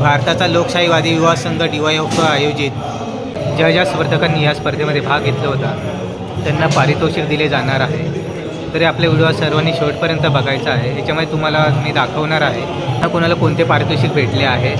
भारताचा लोकशाहीवादी युवा संघ डी वाय आयोजित ज्या ज्या स्पर्धकांनी या स्पर्धेमध्ये भाग घेतला होता. त्यांना पारितोषिक दिले जाणार आहे. तरी आपल्या व्हिडिओ सर्वांनी शेवटपर्यंत बघायचा आहे. याच्यामध्ये तुम्हाला मी दाखवणार आहे. हा कोणाला कोणते पारितोषिक भेटले आहे?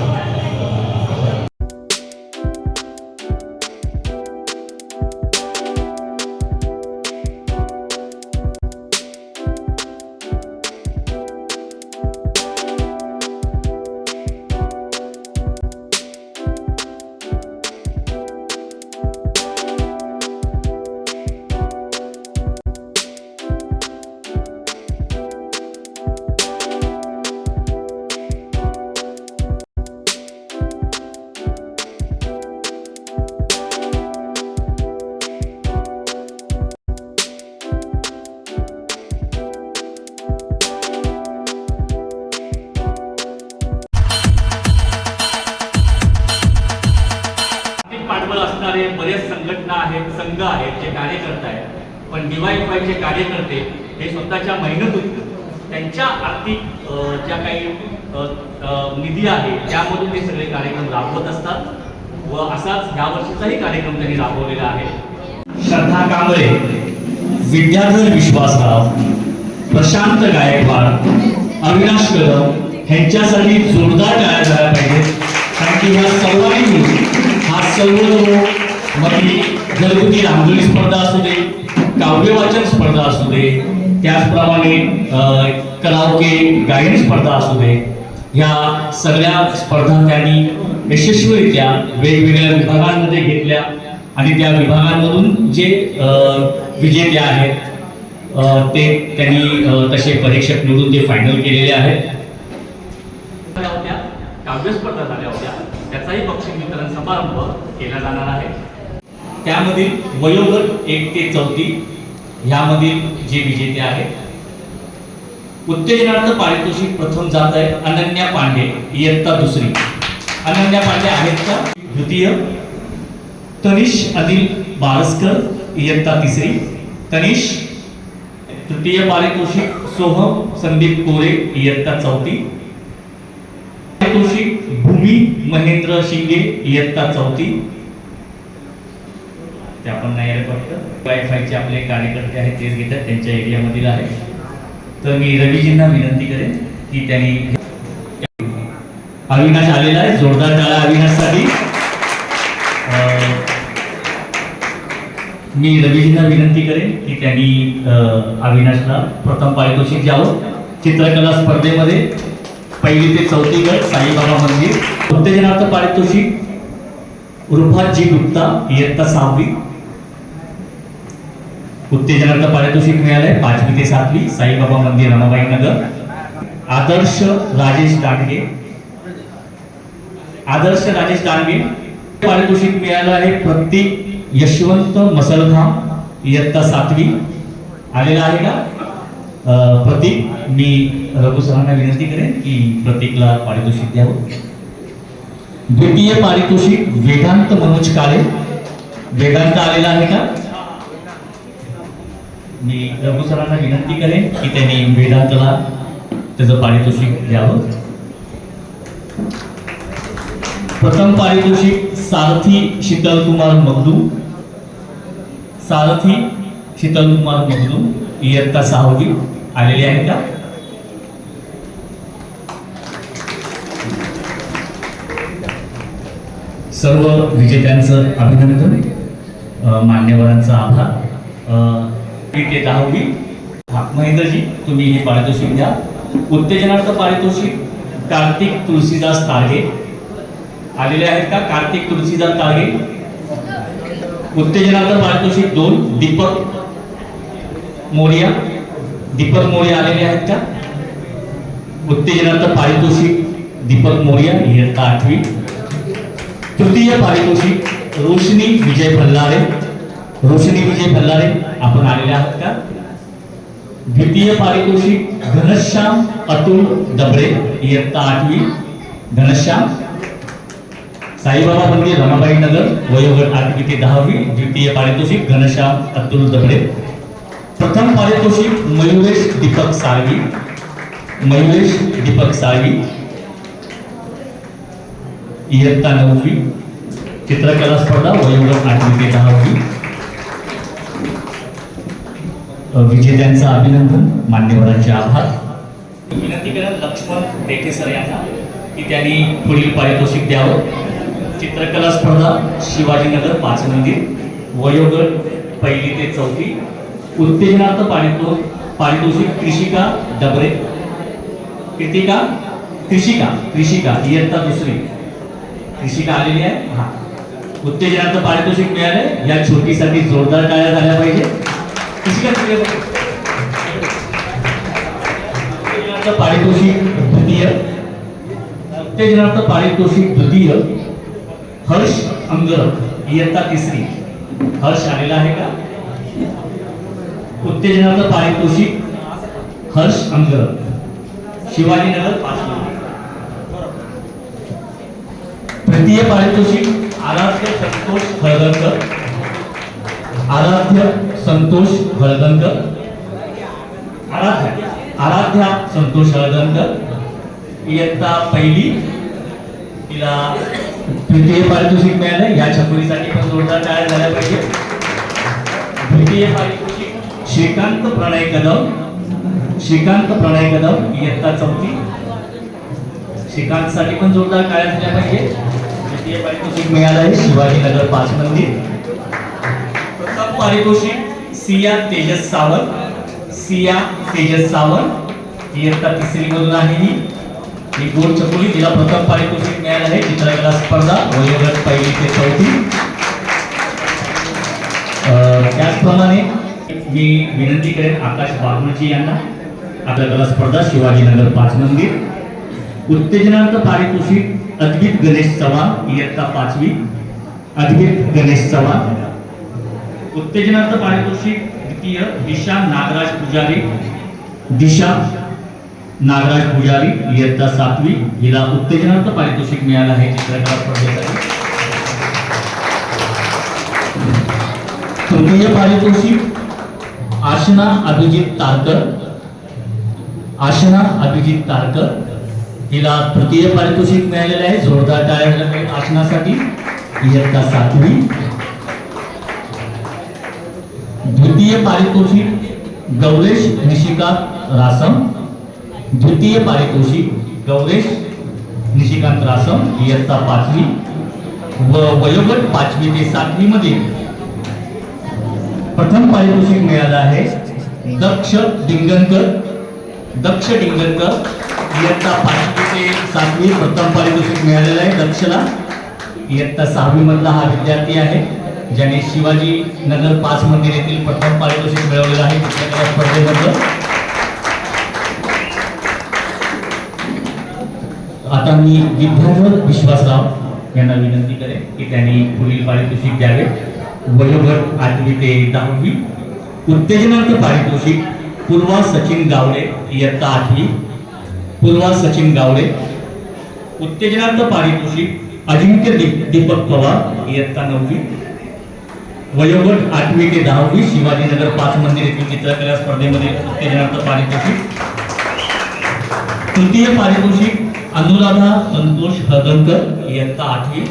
असतात व असाच या वर्षीचाही कार्यक्रम त्यांनी राबवलेला आहे. श्रद्धा कांबळे विद्याधर विश्वासराव प्रशांत गायकवाड अविनाश कदम ह्यांच्यासाठी जोरदार टाळ्या झाल्या पाहिजेत कारण की ह्या सर्वांनी मिळून हा सर्व मग घरगुती रांगोळी स्पर्धा असू दे काव्यवाचन स्पर्धा असू दे त्याचप्रमाणे अ, कराओके गायन स्पर्धा असू दे ह्या सगळ्या स्पर्धा त्यांनी यशस्वीरित्या वेगवेगळ्या विभागांमध्ये घेतल्या. आणि त्या विभागांमधून जे विजेते आहेत ते त्यांनी तसे परीक्षक निवडून ते फायनल केलेले आहेत. झाल्या होत्या काव्य स्पर्धा झाल्या होत्या. त्याचाही बक्षीस वितरण समारंभ केला जाणार आहे. त्यामधील वयोगट एक ते चौथी ह्यामधील जे विजेते आहेत उत्तेजनार्थ पारितोषिक प्रथम जात आहे अनन्या पांडे इयत्ता दुसरी. अनन्या पांडे आहेत का? द्वितीय. तनिष अनिल बारसकर इयत्ता तिसरी. तनिष. तृतीय पारितोषिक सोहम संदीप कोरे इयत्ता चौथी. पारितोषिक भूमी महेंद्र शिंगे इयत्ता चौथी. ते आपण नाही रे फक्त वायफायचे आपले कार्यकर्ते आहेत तेच घेतात त्यांच्या एरियामधील आहे तर मी रवीजींना विनंती करेन की त्यांनी अविनाश आलेला आहे जोरदार टाळा अविनाशसाठी. मी रवीजींना विनंती करेन की त्यांनी अं, अविनाशला प्रथम पारितोषिक द्यावं. चित्रकला स्पर्धेमध्ये पहिली ते चौथी गट साईबाबा मंदिर. उत्तेजनार्थ पारितोषिक रुफाजी गुप्ता इयत्ता सहावी. उत्तेजनार्थ पारितोषिक मिळालंय पाचवी ते सातवी साईबाबा मंदिर रमाबाई नगर. आदर्श राजेश दांडगे आदर्श राजेश दांडगे पारितोषिक मिळालं आहे प्रत्येक यशवंत मसलखाम इयत्ता सातवी. आलेला आहे का? अं, प्रतीक मी रघु सरांना विनंती करेन की प्रतीकला पारितोषिक द्यावं. द्वितीय पारितोषिक वेदांत मनोज काळे. वेदांत आलेला आहे का? मी रघु सरांना विनंती करेन की त्यांनी वेदांतला त्याचं पारितोषिक द्यावं. प्रथम पारितोषिक सारथी शीतल कुमार मगदू. सारथी शीतल कुमार मगदू इयत्ता सहावी आलेले आहे का? सर्व विजेत्यांचं अभिनंदन मान्यवरांचा आभार. ते दहावी हा महेंद्रजी तुम्ही हे पारितोषिक द्या. उत्तेजनार्थ पारितोषिक कार्तिक तुळशीदास तारगे. आलेले आहेत का? कार्तिक तुळशीदास तारगे. उत्तेजनार्थ पारितोषिक दोन दीपक मोरिया. दीपक मोरिया आलेले आहेत का? उत्तेजनार्थ पारितोषिक दीपक मोरिया इयत्ता आठवी. तृतीय पारितोषिक रोशनी विजय भल्लारे. रोशनी विजय भल्लारे, आपण आलेले आहात का? द्वितीय पारितोषिक, घनश्याम अतुल दबरे, इयत्ता आठवी, घनश्याम. साईबाबा मंदिर, रमाबाई नगर, वयोगट आठवी ते दहावी, द्वितीय पारितोषिक, घनश्याम अतुल दबरे. प्रथम पारितोषिक, मयुरेश दीपक साळवी. मयुरेश दीपक साळवी. इयत्ता नववी, चित्रकला स्पर्धा, वयोगट आठवी ते दहावी. विजेत्यांचं अभिनंदन मान्यवरांचे आभार. विनंती करा लक्ष्मण देठे सर यांना की त्यांनी पुढील पारितोषिक द्यावं. चित्रकला स्पर्धा शिवाजीनगर पाच मंदिर वयोगट पहिली ते चौथी उत्तेजनार्थ पारितो पारितोषिक कृषिका डबरे. कृतिका कृषिका कृषिका इयत्ता दुसरी. कृषिका आलेली आहे. हा. उत्तेजनार्थ पारितोषिक मिळाले या छोटीसाठी जोरदार टाळ्या झाल्या पाहिजे पारितोषिक द्वितीय. उत्तेजनार्थ पारितोषिक द्वितीय. हर्ष अंगर इयत्ता तिसरी. हर्ष आलेला आहे का? उत्तेजनार्थ पारितोषिक हर्ष अंगर शिवाजीनगर पाचवी. तृतीय पारितोषिक आराध्य संतोष हळदणकर आराध्य संतोष हळदणकर आराध्या. आराध्या संतोष हळदणकर इयत्ता पहिली. तिला तृतीय पारितोषिक मिळालं या छपरीसाठी पण जोरदार टाळ्या झाल्या पाहिजे. द्वितीय पारितोषिक श्रीकांत प्रणय कदम. श्रीकांत प्रणय कदम इयत्ता चौथी. श्रीकांतसाठी पण जोरदार टाळ्या झाल्या पाहिजे. तृतीय पारितोषिक मिळालं आहे शिवाजीनगर पाच मंदिर. प्रथम पारितोषिक सिया तेजस सावंत. सिया तेजस सावंत. इयत्ता तिसरी मधून आहे ही. ही गोड चकोली तिला प्रथम पारितोषिक मिळालं आहे. चित्रकला स्पर्धा वयोगट पहिली ते चौथी. अं, त्याचप्रमाणे मी विनंती करेन आकाश बागुलजी यांना. आपल्या कला स्पर्धा शिवाजीनगर पाच मंदिर. उत्तेजनार्थ पारितोषिक अद्वित गणेश चव्हाण. इयत्ता पाचवी. अद्वित गणेश चव्हाण. उत्तेजनार्थ पारितोषिक द्वितीय दिशा नागराज पुजारी. दिशा नागराज पुजारी इयत्ता सातवी. हिला उत्तेजनार्थ पारितोषिक मिळालं आहे चित्रकला स्पर्धेसाठी. तृतीय पारितोषिक आशना अभिजित तारकर. आशना अभिजित तारकर. हिला तृतीय पारितोषिक मिळालेलं आहे. जोरदार टाळ्या आशनासाठी. इयत्ता सातवी. द्वितीय पारितोषिक गौरेश निशिकांत रासम। द्वितीय पारितोषिक गौरेश निशिकांत रासम इयत्ता पाचवी व वयोगट पाचवी ते सातवी मध्ये. प्रथम पारितोषिक मिळालं आहे दक्ष डिंगणकर दक्ष डिंगणकर इयत्ता पाचवी ते सातवी प्रथम पारितोषिक मिळालेलं आहे दक्षला. इयत्ता सहावी मधला हा विद्यार्थी आहे. ज्याने शिवाजी नगर पाच मंदिर येथील प्रथम पारितोषिक मिळवलेलं आहे. चित्रकला स्पर्धेबद्दल. आता मी विद्याधर विश्वासराव यांना विनंती करेन की त्यांनी पुढील पारितोषिक द्यावे. वयोगट आठवी ते दहावी. उत्तेजनार्थ पारितोषिक पूर्वा सचिन गावडे इयत्ता आठवी. पूर्वा सचिन गावडे. उत्तेजनार्थ पारितोषिक अजिंक्य दीप दीपक पवार इयत्ता नववी. वयोगट आठवी ते दहावी शिवाजीनगर पाच मंदिर येथील चित्रकला स्पर्धेमध्ये उत्तेजनार्थ पारितोषिक. तृतीय पारितोषिक अनुराधा संतोष हळदणकर इयत्ता आठवी.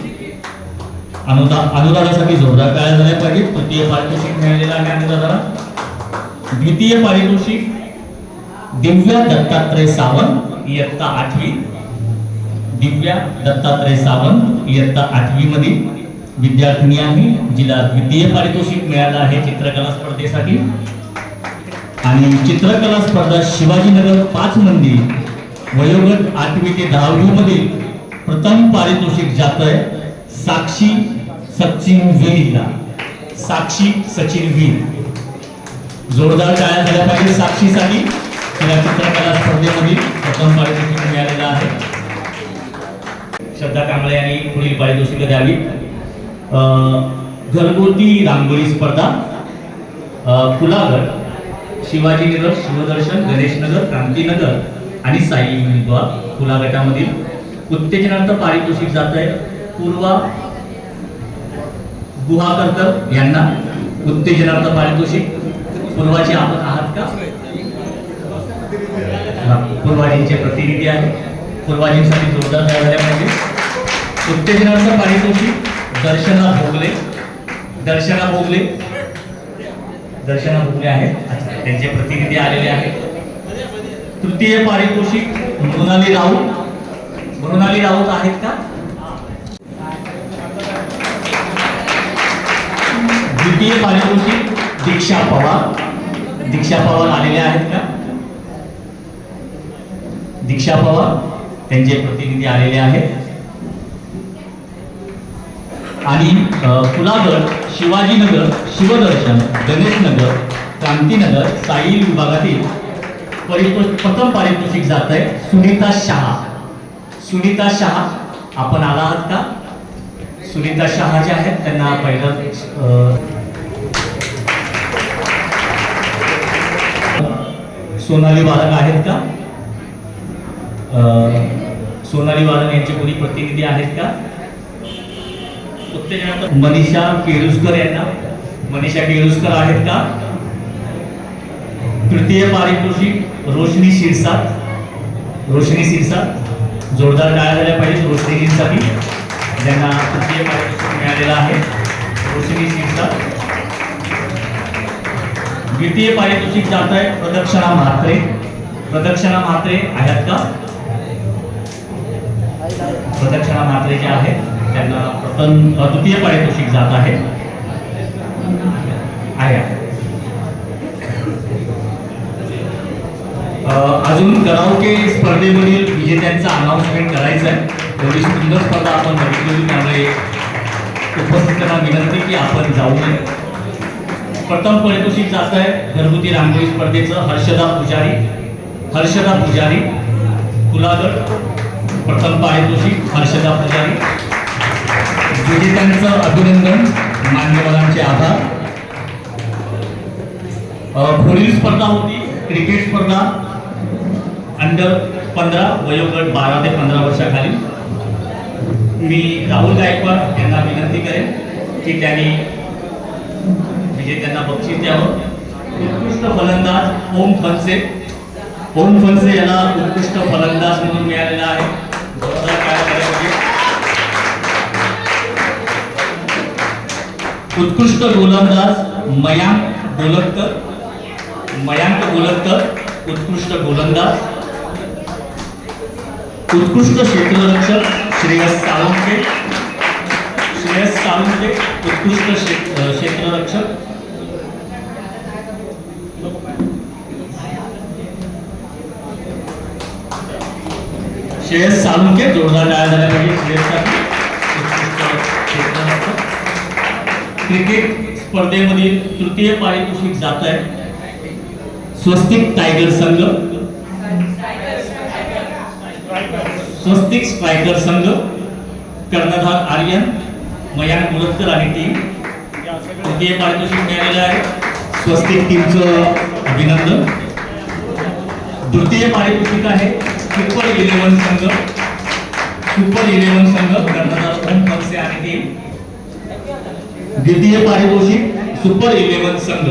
अनुदा अनुदानासाठी जोरदार काय झाल्या पाहिजे तृतीय पारितोषिक मिळालेलं आहे अनुदानाला द्वितीय पारितोषिक दिव्या दत्तात्रय सावंत इयत्ता आठवी. दिव्या दत्तात्रय सावंत इयत्ता आठवी मध्ये विद्यार्थिनी आहे जिला द्वितीय पारितोषिक मिळालं आहे चित्रकला स्पर्धेसाठी. आणि चित्रकला स्पर्धा शिवाजीनगर पाच मंदिर वयोगट आठवी ते दहावी मध्ये प्रथम पारितोषिक जात आहे साक्षी सचिन वीरला साक्षी सचिन वीर. जोरदार टाळ्या झाल्या पाहिजे साक्षीसाठी. तिला चित्रकला स्पर्धेमध्ये प्रथम पारितोषिक मिळालेलं आहे. श्रद्धा कांबळे यांनी पुढील पारितोषिक द्यावी घरगुती रांगोळी स्पर्धा कुलागट शिवाजी नगर शिवदर्शन गणेशनगर क्रांतीनगर आणि साई उमेदवार कुलागटामधील उत्तेजनार्थ पारितोषिक जात आहे. पूर्वा गुहाकरकर यांना उत्तेजनार्थ पारितोषिक. पूर्वाचे आपण आहात का? पूर्वाजींचे प्रतिनिधी आहे पूर्वाजींसाठी जोरदार झाल्या पाहिजे. उत्तेजनार्थ पारितोषिक. दर्शना भोगले. दर्शना भोगले. दर्शना भोगले आहेत. त्यांचे प्रतिनिधी आलेले आहेत. तृतीय पारितोषिक मृणाली राऊत. मृणाली राऊत आहेत का? द्वितीय पारितोषिक दीक्षा पवार. दीक्षा पवार आलेले आहेत का? दीक्षा पवार त्यांचे प्रतिनिधी आलेले आहेत. आणि कुलागड शिवाजीनगर शिवदर्शन गणेशनगर क्रांतीनगर साई विभागातील परितोष प्रथम पारितोषिक जात आहे सुनीता शहा. सुनीता शहा आपण आला आहात का? सुनीता शहा ज्या आहेत त्यांना पहिलं सोनाली बालक आहेत का? सोनाली बालक यांचे कोणी प्रतिनिधी आहेत का? मनीषा केळुसकर यांना मनीषा केळुसकर आहेत का? तृतीय पारितोषिक रोशनी शिरसाट रोशनी शिरसाट जोरदार टाळ्या झाल्या पाहिजेत रोशनीसाठी ज्यांना तृतीय पारितोषिक मिळालेलं आहे. रोशनी शिरसाट द्वितीय पारितोषिक जात आहे प्रदक्षिणा म्हात्रे. प्रदक्षिणा म्हात्रे आहेत का? प्रदक्षिणा म्हात्रे जे आहेत त्यांना प्रथम द्वितीय पारितोषिक जात आहे. अजून कराओके स्पर्धेमधील विजेत्यांचा अनाउन्समेंट करायचं आहे एवढी सुंदर स्पर्धा आपण बघितलेली त्यामुळे उपस्थितांना विनंती की आपण जाऊ नये. प्रथम पारितोषिक जात आहे. घरगुती रांगोळी स्पर्धेचं हर्षदा पुजारी. हर्षदा पुजारी. कुलागड. प्रथम पारितोषिक हर्षदा पुजारी. पीडितांचं अभिनंदन. मान्यवरांचे आभार. पुढील स्पर्धा होती क्रिकेट स्पर्धा. अंडर पंधरा वयोगट बारा ते पंधरा वर्षाखाली. मी राहुल गायकवाड यांना विनंती करेन की त्यांनी म्हणजे त्यांना बक्षीस द्यावं. उत्कृष्ट फलंदाज ओम फनसे ओम फनसे याला उत्कृष्ट फलंदाज म्हणून मिळालेला आहे. उत्कृष्ट गोलंदाज मयांक गोलतकर मयांक गोलतकर उत्कृष्ट गोलंदाज. उत्कृष्ट क्षेत्ररक्षक श्रेयस साळुंके श्रेयस साळुंके उत्कृष्ट क्षेत्ररक्षक. श्रेयस साळुंके जोरदार डाळ झाल्या पाहिजे. श्रेयससाठी क्रिकेट स्पर्धेमधील तृतीय पारितोषिक जात आहे. स्वस्तिक टायगर संघ. स्वस्तिक स्ट्रायकर संघ. कर्णधार आर्यन मयांक मुलतकर आणि टीम. तृतीय पारितोषिक मिळालेलं आहे. स्वस्तिक टीमचं अभिनंदन. द्वितीय पारितोषिक आहे सुपर इलेव्हन संघ. सुपर इलेव्हन संघ कर्णधार ओम खडसे आणि टीम. द्वितीय पारितोषिक सुपर इलेव्हन संघ.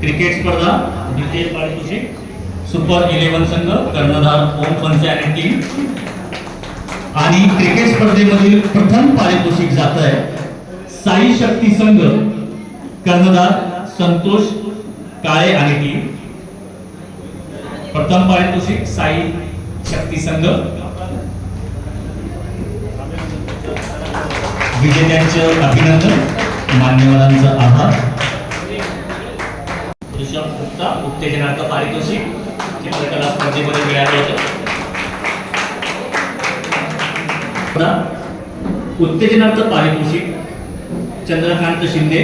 क्रिकेट स्पर्धा द्वितीय पारितोषिक सुपर इलेव्हन संघ कर्णधार ओम फनसे आणि टीम आणि क्रिकेट स्पर्धेमधील प्रथम पारितोषिक जात आहे साई शक्ती संघ कर्णधार संतोष काळे आणि टीम प्रथम पारितोषिक साई शक्ती संघ. विजेत्यांचं अभिनंदन. मान्यवरांचा आभार. ऋषभ गुप्ता उत्तेजनार्थ पारितोषिक. चित्रकला स्पर्धेमध्ये मिळालं होतं उत्तेजनार्थ पारितोषिक. चंद्रकांत शिंदे.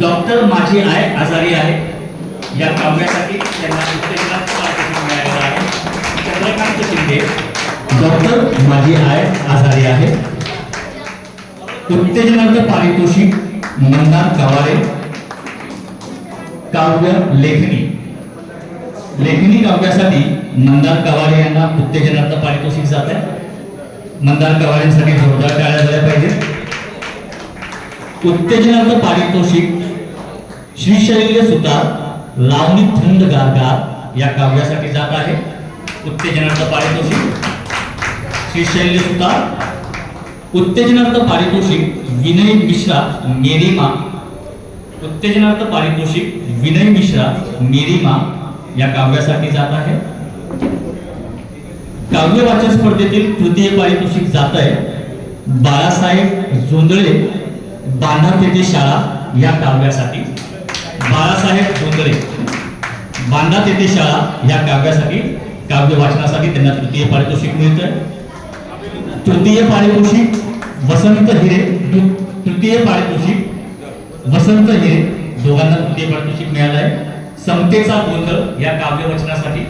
डॉक्टर माझी आय आजारी आहे. या काव्यासाठी त्यांना उत्तेजनार्थ पारितोषिक मिळालेलं आहे. चंद्रकांत शिंदे. डॉक्टर माझी आय आजारी आहे. उत्तेजनार्थ पारितोषिक मंदार गवारे काव्य लेखनी. लेखनी काव्यासाठी मंदार गवारे यांना उत्तेजनार्थ पारितोषिक जात आहे. मंदार गवारेंसाठी जोरदार टाळ्या झाल्या पाहिजे. उत्तेजनार्थ पारितोषिक श्रीशैल्य सुतार लावणी थंड गारगार या काव्यासाठी जात आहे. उत्तेजनार्थ पारितोषिक श्रीशैल्य सुतार उत्तेजनार्थ पारितोषिक विनय मिश्रा मेरीमा उत्तेजनार्थ पारितोषिक विनय मिश्रा मेरीमा या काव्यासाठी जात आहे. काव्य वाचन स्पर्धेतील तृतीय पारितोषिक जात आहे. बाळासाहेब जोंदळे बांधा तेथे शाळा या काव्यासाठी. बाळासाहेब जोंदळे बांधा तेथे शाळा या काव्यासाठी काव्य वाचनासाठी त्यांना तृतीय पारितोषिक मिळतंय. तृतीय पारितोषिक वसंत हिरे तृतीय पारितोषिक वसंत हिरे दोघांना तृतीय पारितोषिक मिळालं आहे समतेचा गोंधळ या काव्य वचनासाठी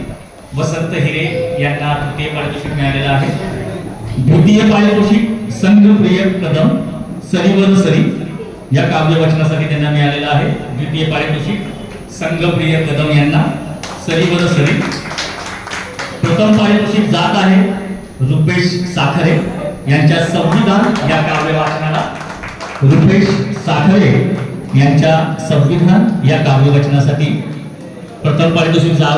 वसंत हिरे यांना तृतीय पारितोषिक मिळालेलं आहे. द्वितीय पारितोषिक संघप्रिय कदम सरीवर सरी या काव्यवचनासाठी त्यांना मिळालेलं आहे. द्वितीय पारितोषिक संघप्रिय कदम यांना सरीवर सरी. प्रथम पारितोषिक जात आहे. रुपेश साखरे यांच्या संविधान या काव्य वाचनाला रुपेश साखरे यांच्या संविधान या काव्य वाचनासाठी प्रथम पारितोषिक जा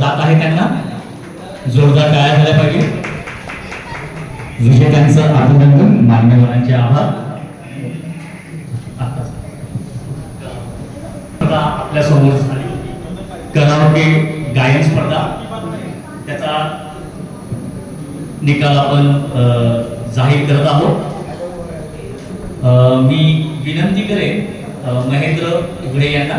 जात आहे त्यांना. जोरदार काय झाल्या पाहिजे. विजेत्यांचं अभिनंदन मान्यवरांचे आभार. आपल्यासमोर झाली. करावके गायन स्पर्धा. त्याचा निकाल आपण जाहीर करत आहोत. मी विनंती करेन महेंद्र उघडे यांना.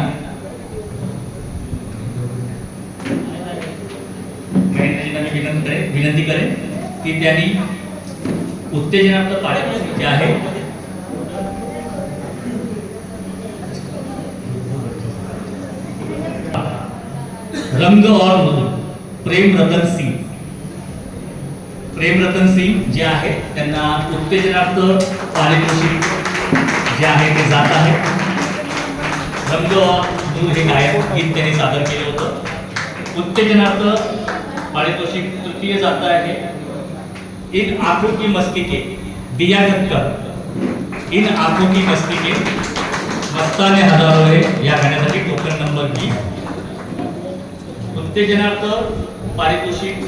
विनंती करेन विनंती करेन की त्यांनी उत्तेजनार्थ कार्यक्रम जे आहे. रंग और प्रेम रतन सिंग प्रेम रतन सिंग जे आहे त्यांना उत्तेजनार्थ पारितोषिक जे आहे ते जात आहे. रंग दूर हे गायक गीत त्यांनी सादर केलं होतं. उत्तेजनार्थ पारितोषिक तृतीय जात आहे. इन आंखों की मस्ती के दिया ढक्कर इन आंखों की मस्ती के मस्ताने हजारो हे या गाण्यासाठी टोकन नंबर बी. उत्तेजनार्थ पारितोषिक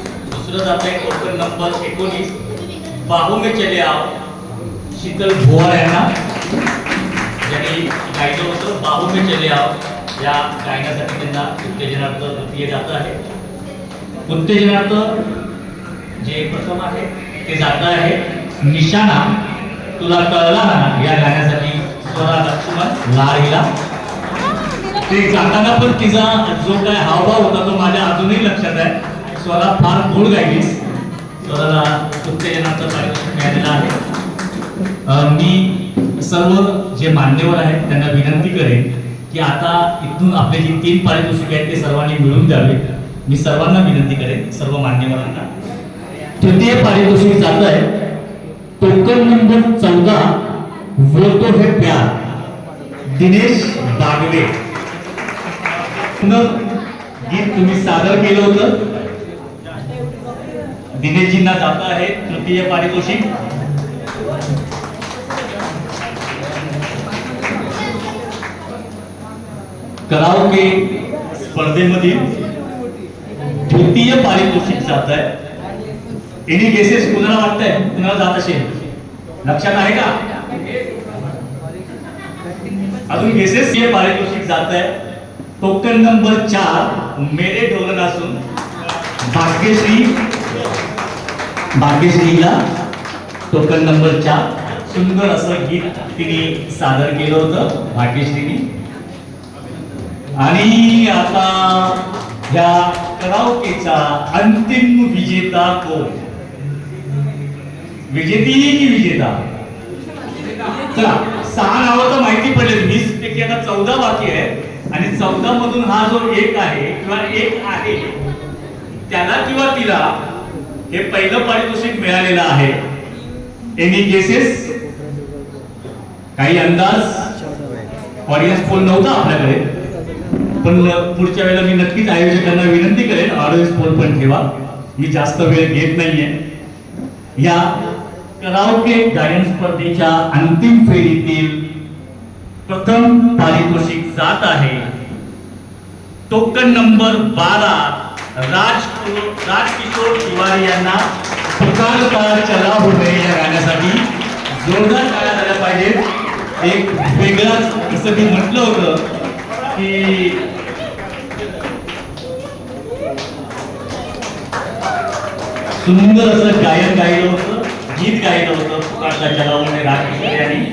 जात नंबर एकोणीस बाहू में चले आओ शीतल भोवार यांना ज्यांनी गायलं होतं बाहू में चले आओ या गायनासाठी त्यांना उत्तेजनार्थ तृतीय जात आहे. उत्तेजनार्थ जे प्रथम आहे ते जात आहे. निशाणा तुला कळला ना या गाण्यासाठी? स्वरा लक्ष्मण लाहिला ते गाताना पण तिचा जो काय हावभाव होता तो माझ्या अजूनही लक्षात आहे. स्वरा फार गोड गायली. स्वराला उत्तेजनाचं पारितोषिक मिळालेलं आहे. मी सर्व जे मान्यवर आहेत त्यांना विनंती करेन की आता इथून आपले जे तीन पारितोषिक आहेत ते सर्वांनी मिळून द्यावे मी सर्वांना विनंती करेन सर्व मान्यवरांना. तृतीय पारितोषिक जात आहे. टोकन नंबर चौदा वो तो प्यार. दिनेश बागवे गीत तुम्ही सादर केलं होतं. दिनेशजींना जात आहे तृतीय पारितोषिक। कराओके स्पर्धेमधील तृतीय पारितोषिक जात आहे. एनी गेसेस कुणाला वाटतंय? कुणाला जात असेल? लक्षात आहे का? अजून गेसेस हे पारितोषिक जात आहे. टोकन नंबर चार, मेरे ढोलन असून भाग्यश्री भाग्यश्रीला टोकन नंबर चार. सुंदर असं गीत तिने सादर केलं होतं भाग्यश्रीने आणि आता या करावकेचा अंतिम विजेता कोण? विजेती की विजेता? चला सहा नावं तर माहिती पडले वीस पैकी आता चौदा बाकी आहे आणि चौदा मधून हा जो एक आहे किंवा एक आहे त्याला किंवा तिला हे पहिलं पारितोषिक मिळालेलं आहे. एनी केसेस काही अंदाज? ऑडियन्स फोन नव्हता आपल्याकडे. पण पुढच्या वेळेला मी नक्कीच आयोजकांना विनंती करेन ऑडियन्स फोन पण ठेवा. मी जास्त वेळ घेत नाहीये. या कराओके गायन स्पर्धेच्या अंतिम फेरीतील प्रथम पारितोषिक जात आहे. टोकन नंबर बारा. राज राजकिशोर तिवारी यांना पुकारता चला होते या गाण्यासाठी जोरदार टाळ्या झाल्या पाहिजेत. एक वेगळाच जसं मी म्हटलं होतं की सुंदर असं गायन गायलं होतं गीत गायलं होतं पुकारला चला हुमे राज यांनी.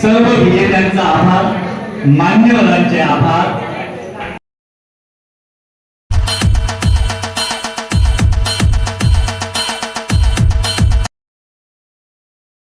सर्व विजेत्यांचा आभार मान्यवरांचे आभार.